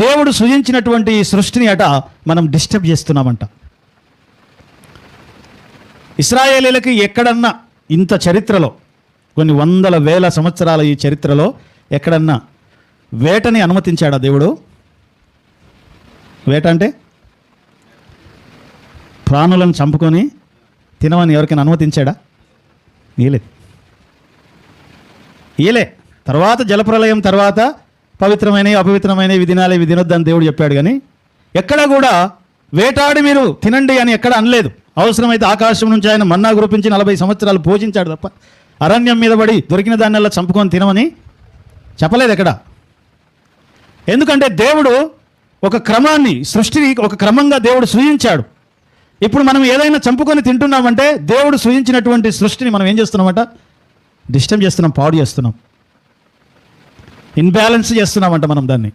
దేవుడు సృజించినటువంటి ఈ సృష్టిని అట మనం డిస్టర్బ్ చేస్తున్నామంట. ఇస్రాయేలీలకి ఎక్కడన్నా ఇంత చరిత్రలో కొన్ని వందల వేల సంవత్సరాల ఈ చరిత్రలో ఎక్కడన్నా వేటని అనుమతించాడా దేవుడు? వేట అంటే? ప్రాణులను చంపుకొని తినమని ఎవరికైనా అనుమతించాడా? ఇయలేదు ఇయలే తర్వాత జలప్రలయం తర్వాత పవిత్రమైనవి అపవిత్రమైనవి తినాలి ఇవి తినొద్దని దేవుడు చెప్పాడు కానీ ఎక్కడ కూడా వేటాడి మీరు తినండి అని ఎక్కడ అనలేదు. అవసరమైతే ఆకాశం నుంచి ఆయన మన్నా గురిపించి నలభై సంవత్సరాలు పోషించాడు తప్ప అరణ్యం మీద పడి దొరికిన దాన్నెల్లా చంపుకొని తినమని చెప్పలేదు ఎక్కడ. ఎందుకంటే దేవుడు ఒక క్రమాన్ని సృష్టిని ఒక క్రమంగా దేవుడు సృజించాడు. ఇప్పుడు మనం ఏదైనా చంపుకొని తింటున్నామంటే దేవుడు సృజించినటువంటి సృష్టిని మనం ఏం చేస్తున్నామంట? డిస్టర్బ్ చేస్తున్నాం పాడు చేస్తున్నాం. ఇన్బ్యాలెన్స్ చేస్తున్నామంట మనం దాన్ని.